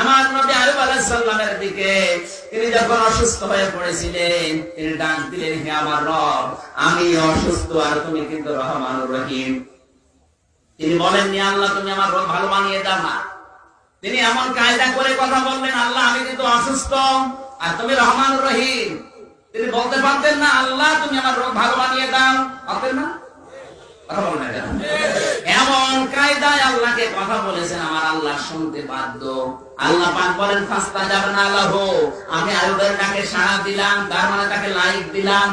আমার নবী আয়ুব আলাইহিস সালামের দিকে তিনি যখন অসুস্থ হয়ে পড়েছিলেন, তিনি ডাক দিলেন, হে আমার রব, আমি অসুস্থ আর তুমি কিন্তু রহমানুর রহিম। তিনি বলেননি আল্লাহ, তুমি আমার রোগ ভালো বানিয়ে দাও না। তিনি এমন কায়দা করে কথা বললেন, আল্লাহ, আমি কিন্তু অসুস্থ আর তুমি রহমান রহিম। তিনি বলতে পারতেন না, আল্লাহ, তুমি আমার রোগ ভালো বানিয়ে দাও। পারতেন না? কথা বলেন আল্লাহকে কথা বলেছেন, আমার আল্লাহ শুনতে বাধ্য। আল্লাহ পাক বলেন ফাস্তা যাবে না আল্লাহ আমি আয়ুবের ডাকে সাড়া দিলাম, তার মানে তাকে লাইক দিলাম।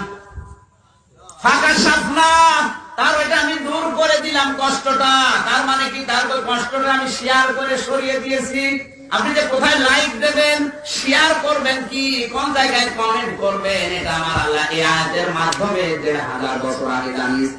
ফাঁকা সাফনা তার ওইটা আমি দূর করে দিলাম কষ্টটা। তার মানে কি? তার ওই কষ্টটা আমি শেয়ার করে সরিয়ে দিয়েছি। আপনি যে কোথায় লাইক দেবেন শেয়ার করবেন কি? কোন জায়গায় কমেন্ট করবেন? এটা আমার আল্লাহ এই আয়াতের মাধ্যমে দেড় হাজার বছর আগে জানিয়েছে